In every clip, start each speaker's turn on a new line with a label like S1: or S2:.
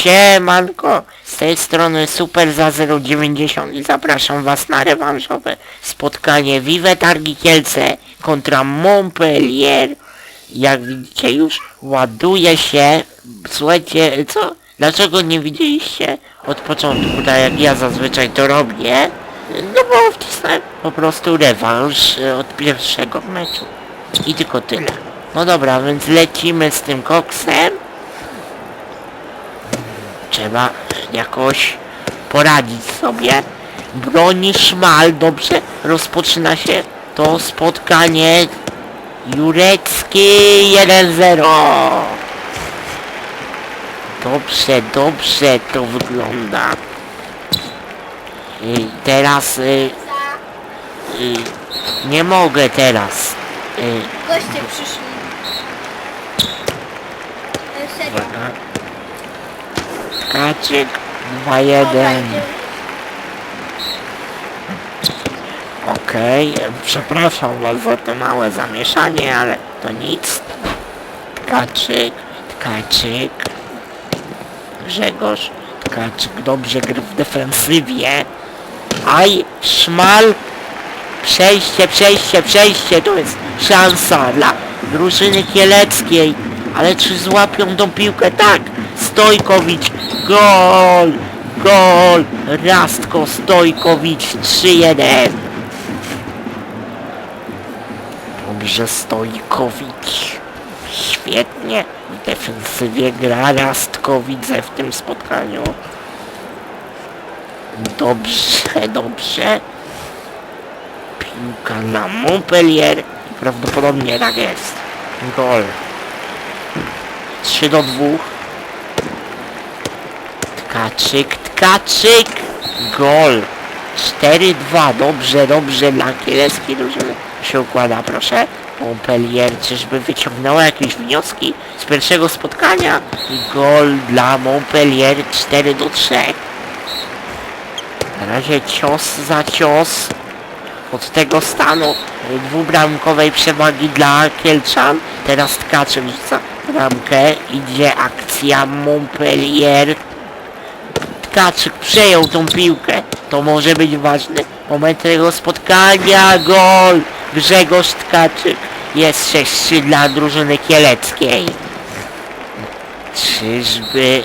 S1: Siemanko, z tej strony Super za 090 i zapraszam was na rewanżowe spotkanie Vive Targi Kielce kontra Montpellier. Jak widzicie już ładuje się, słuchajcie, co? Dlaczego nie widzieliście od początku, tak jak ja zazwyczaj to robię? No bo wcisnąłem po prostu rewanż e, od pierwszego meczu. I tylko tyle. No dobra, więc lecimy z tym koksem. Trzeba jakoś poradzić sobie. Broni szmal, dobrze rozpoczyna się to spotkanie. Jurecki 1-0. Dobrze, dobrze to wygląda. I teraz y, y, nie mogę teraz. Y,
S2: Goście przyszli.
S1: Kaczyk
S2: Dobra,
S1: 2-1.
S2: idziemy.
S1: Okej, przepraszam was za to małe zamieszanie, ale to nic. Tkaczyk, Tkaczyk, Grzegorz, Tkaczyk dobrze gry w defensywie. Aj, Szmal, przejście, przejście, przejście, to jest szansa dla drużyny kieleckiej. Ale czy złapią tą piłkę? Tak, Stojkowicz, gol, gol, Rastko Stojkowicz 3-1. Dobrze Stojkowicz. Świetnie. W defensywie gra Rastko widzę w tym spotkaniu. Dobrze, dobrze. Piłka na Montpellier. Prawdopodobnie tak jest. Gol. 3 do 2. Tkaczyk, tkaczyk. Gol. 4-2. Dobrze, dobrze dla kieleckiej drużyny się układa, proszę. Montpellier czyżby wyciągnęła jakieś wnioski z pierwszego spotkania? Gol dla Montpellier 4 do 3. Na razie cios za cios od tego stanu dwubramkowej przewagi dla Kielczan. Teraz Tkaczyk rzuca bramkę. Idzie akcja Montpellier. Tkaczyk przejął tą piłkę. To może być ważny moment tego spotkania. Gol! Grzegorz Tkaczyk. Jest 6-3 dla drużyny kieleckiej. Czyżby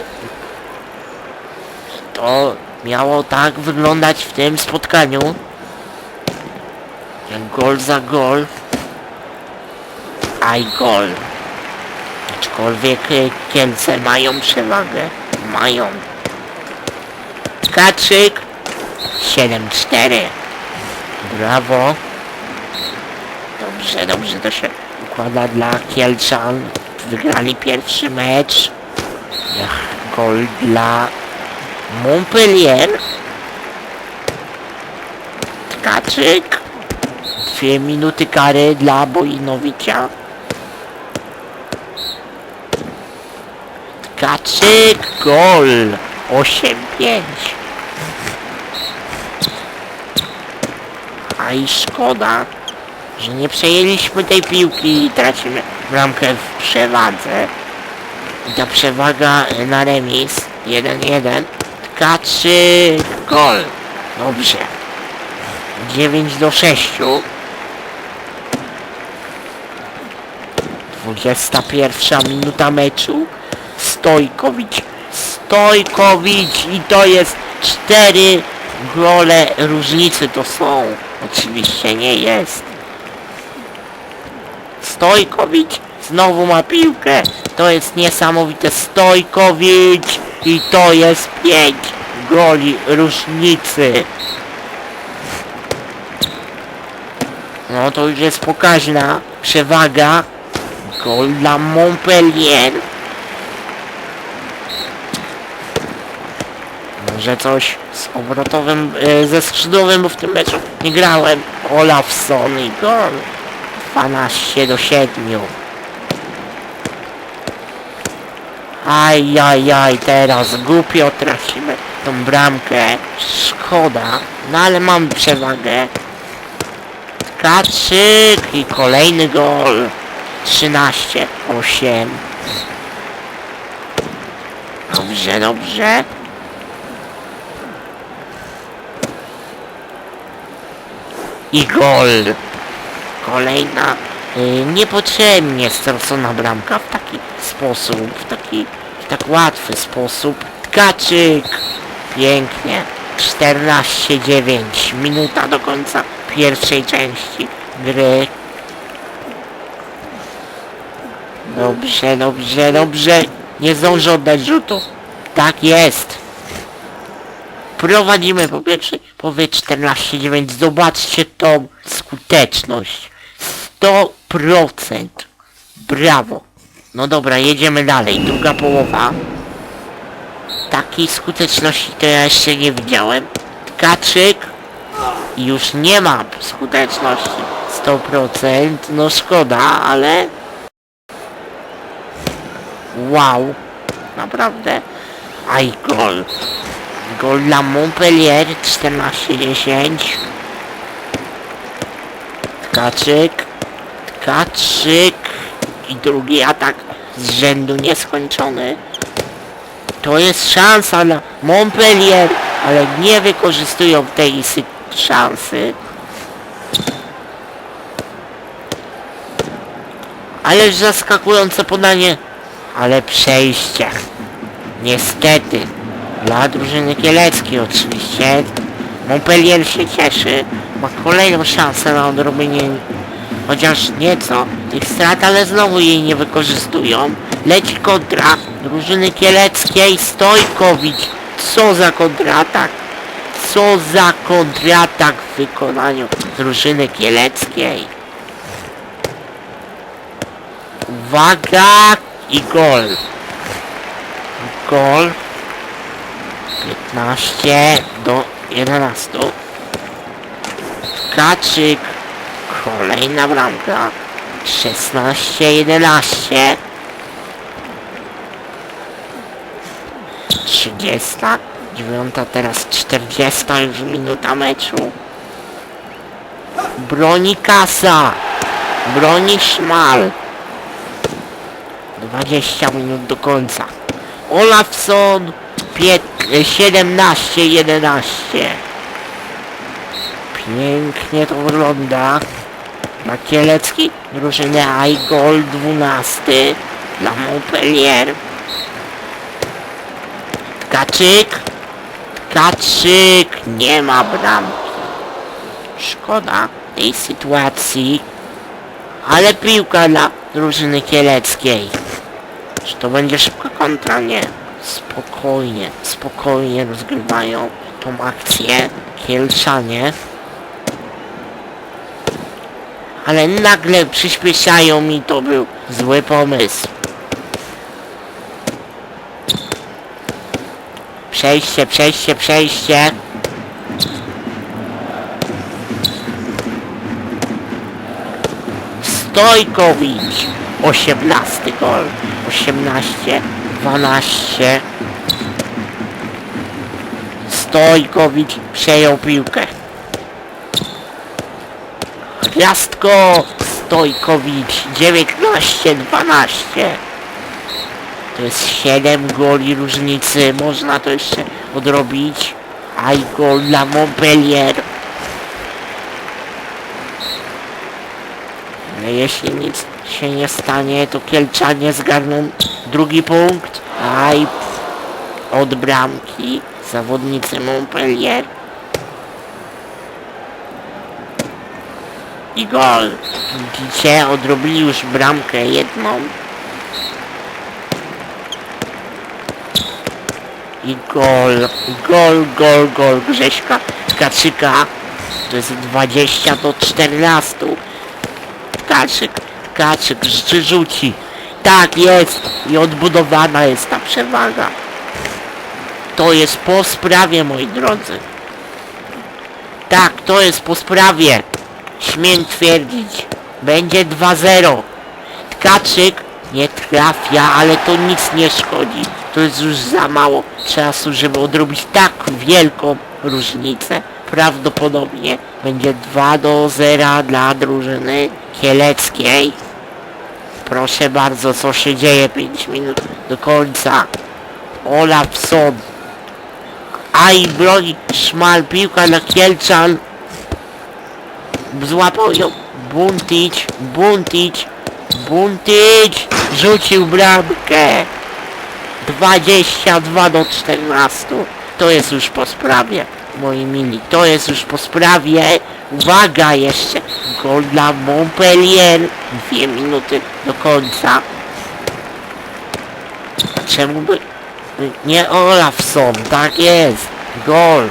S1: to miało tak wyglądać w tym spotkaniu? Gol za gol. Aj gol. Aczkolwiek e, Kielce mają przewagę. Mają. Kaczyk 7-4. Brawo. Dobrze, dobrze to się układa dla Kielczan. Wygrali pierwszy mecz. Gol dla Montpellier. Tkaczyk. Dwie minuty kary dla Bojinowicza. Tkaczyk. Gol. 8-5. A i szkoda, że nie przejęliśmy tej piłki i tracimy bramkę w przewadze. I ta przewaga na remis 1-1. Tkaczyk. Gol. Dobrze. 9 do 6. 21 minuta meczu. Stojkowicz. Stojkowicz i to jest 4 gole różnicy to są. Oczywiście nie jest. Stojkowicz znowu ma piłkę. To jest niesamowite. Stojkowicz i to jest 5 goli różnicy. No to już jest pokaźna przewaga. Gol dla Montpellier. Może coś z obrotowym, e, ze skrzydłowym, bo w tym meczu nie grałem. Olafson i gol. 12 do 7. Ajajaj, teraz głupio tracimy tą bramkę. Szkoda, no ale mam przewagę. Kaczyk i kolejny gol. 13, 8. Dobrze. Dobrze, I gol. Kolejna y, niepotrzebnie stracona bramka w taki sposób, w taki w tak łatwy sposób. Tkaczyk. Pięknie. 14-9. Minuta do końca pierwszej części gry. Dobrze, dobrze, dobrze. Nie zdążę oddać rzutu. Tak jest. Prowadzimy po pierwszej powie 14-9. Zobaczcie tą skuteczność. 100%. Brawo. No dobra, jedziemy dalej. Druga połowa. Takiej skuteczności to ja jeszcze nie widziałem. Tkaczyk. Już nie ma skuteczności 100%. No szkoda, ale... Wow. Naprawdę. Aj gol. Gol dla Montpellier 14-10. Tkaczyk. Tkaczyk. I drugi atak z rzędu nieskończony. To jest szansa dla Montpellier, ale nie wykorzystują tej sy- szansy. Ależ zaskakujące podanie, ale przejście. Niestety, dla drużyny kieleckiej oczywiście. Montpellier się cieszy, ma kolejną szansę na odrobienie chociaż nieco tych strat, ale znowu jej nie wykorzystują. Leci kontra drużyny kieleckiej, Stojkowicz. Co za kontratak? Co za kontratak w wykonaniu drużyny kieleckiej? Uwaga i gol. Gol. 15 do 11. Kaczyk. Kolejna bramka. 16-11. 30. Dziewiąta, teraz 40 już minuta meczu. Broni kasa. Broni szmal. 20 minut do końca. Olafson 17-11. Pięknie to wygląda. Makielecki, drużyny Aigol 12 dla Montpellier. Tkaczyk. Tkaczyk. Nie ma bramki. Szkoda tej sytuacji. Ale piłka dla drużyny kieleckiej. Czy to będzie szybka kontra? Nie. Spokojnie, spokojnie rozgrywają tą akcję Kielczanie. Ale nagle przyspieszają mi to był zły pomysł. Przejście, przejście, przejście. Stojkowicz. 18 gol. 18, 12. Stojkowicz przejął piłkę. Gwiazdko Stojkowicz 19-12 To jest 7 goli różnicy Można to jeszcze odrobić A i gol dla Montpellier Ale jeśli nic się nie stanie to Kielczanie zgarną drugi punkt A i od bramki zawodnicy Montpellier I gol. Widzicie, odrobili już bramkę jedną. I gol, gol, gol, gol Grześka Tkaczyka. To jest 20 do 14. Tkaczyk, Tkaczyk czy rzuci. Tak jest i odbudowana jest ta przewaga. To jest po sprawie, moi drodzy. Tak, to jest po sprawie. Śmiem twierdzić. Będzie 2-0. Tkaczyk nie trafia, ale to nic nie szkodzi. To jest już za mało czasu, żeby odrobić tak wielką różnicę. Prawdopodobnie będzie 2 do 0 dla drużyny kieleckiej. Proszę bardzo, co się dzieje 5 minut do końca. Olafson. Aj, broni, szmal, piłka na Kielczan. Złapał ją Buntic, Buntic, Buntic, rzucił bramkę. 22 do 14. To jest już po sprawie, moi mili. To jest już po sprawie. Uwaga jeszcze. Gol dla Montpellier. Dwie minuty do końca. Czemu by... Nie Olafson, tak jest. Gol.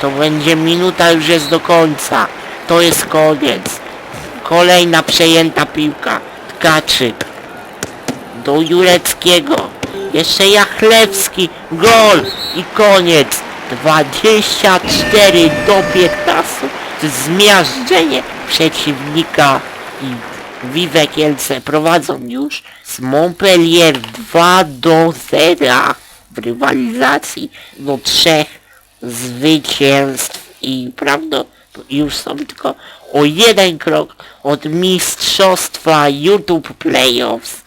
S1: To będzie minuta, już jest do końca. To jest koniec. Kolejna przejęta piłka. Tkaczyk. Do Jureckiego. Jeszcze Jachlewski. Gol. I koniec. 24 do 15. Zmiażdżenie przeciwnika. I Vive Kielce prowadzą już z Montpellier 2 do 0 w rywalizacji do trzech zwycięstw i prawda już są tylko o jeden krok od mistrzostwa YouTube Playoffs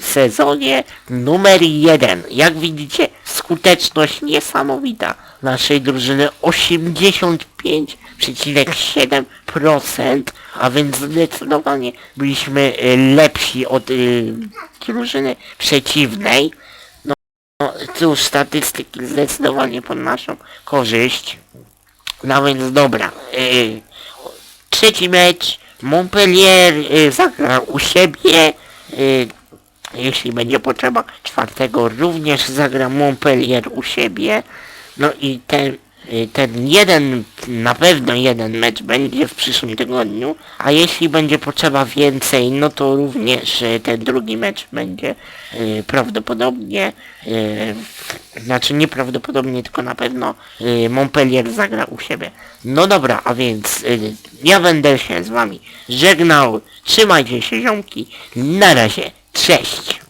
S1: w sezonie numer jeden. Jak widzicie, skuteczność niesamowita naszej drużyny 85,7%, a więc zdecydowanie byliśmy y, lepsi od y, drużyny przeciwnej. No cóż, statystyki zdecydowanie pod naszą korzyść. No więc dobra. y, trzeci mecz. Montpellier y, zagra u siebie. y, jeśli będzie potrzeba. Czwartego również zagra Montpellier u siebie. No i ten, y, ten jeden, na pewno jeden mecz będzie w przyszłym tygodniu. A jeśli będzie potrzeba więcej, no to również y, ten drugi mecz będzie y, prawdopodobnie, znaczy nieprawdopodobnie, tylko na pewno Montpellier zagra u siebie. No dobra, a więc ja będę się z wami żegnał. Trzymajcie się ziomki. Na razie. Cześć.